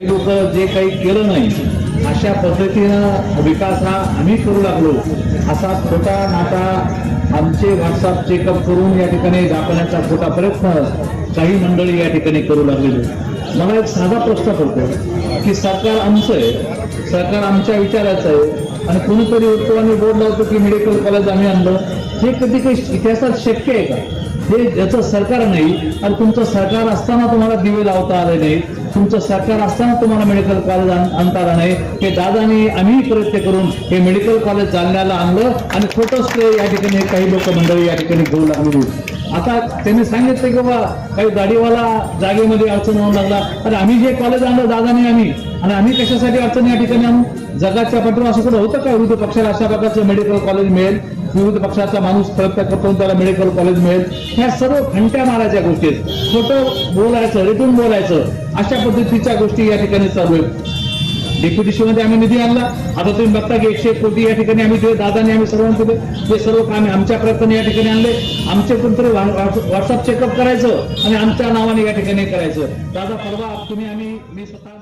लोक जे काही केलं नाही अशा पद्धतीनं विकास हा आम्ही करू लागलो. असा खोटा नाता आमचे व्हॉट्सअप चेकअप करून या ठिकाणी दाखवण्याचा खोटा प्रयत्न काही मंडळी या ठिकाणी करू लागलेले. मला एक साधा प्रश्न पडतो की सरकार आमचं आहे सरकार आमच्या विचाराचं आहे आणि कोणीतरी उत्सवाने बोर्ड लावतो की मेडिकल कॉलेज आम्ही आणलं. हे कधी काही इतिहासात शक्य आहे का? हे ज्याचं सरकार नाही. आणि तुमचं सरकार असताना तुम्हाला दिवे लावता आले नाही. तुमचं सरकार असताना तुम्हाला मेडिकल कॉलेज आणता आलं नाही. हे दादानी आम्ही प्रयत्न करून हे मेडिकल कॉलेज जालन्याला आणलं आणि छोटं ते या ठिकाणी काही लोक मंडळी या ठिकाणी घेऊ लागली. आता त्यांनी सांगितलं की बाबा काही गाडीवाला जागेमध्ये अडचण होऊ लागला. तर आम्ही जे कॉलेज आणलं दादानी आम्ही. आणि आम्ही कशासाठी अडचण या ठिकाणी आणू? जगाच्या पाठीवर असं कुठं होतं का? विविध पक्षाला अशा प्रकारचं मेडिकल कॉलेज मिळेल? विविध पक्षाचा माणूस प्रयत्न करतो त्याला मेडिकल कॉलेज मिळेल. ह्या सर्व घंट्या मारायच्या गोष्टी आहेत खोटं बोलायचं रेटून बोलायचं अशा पद्धतीच्या गोष्टी या ठिकाणी चालू आहेत. डेप्युटेशनमध्ये आम्ही निधी आणला. आता तुम्ही बघता की एकशे एक कोटी या ठिकाणी आम्ही दिले. दादाने आम्ही सर्वांना दिले. हे सर्व काम आमच्या प्रयत्नाने या ठिकाणी आणले. आमचे कोणतरी व्हॉट्सअप चेकअप करायचं आणि आमच्या नावाने या ठिकाणी करायचं. दादा परवा तुम्ही आम्ही मी स्वतः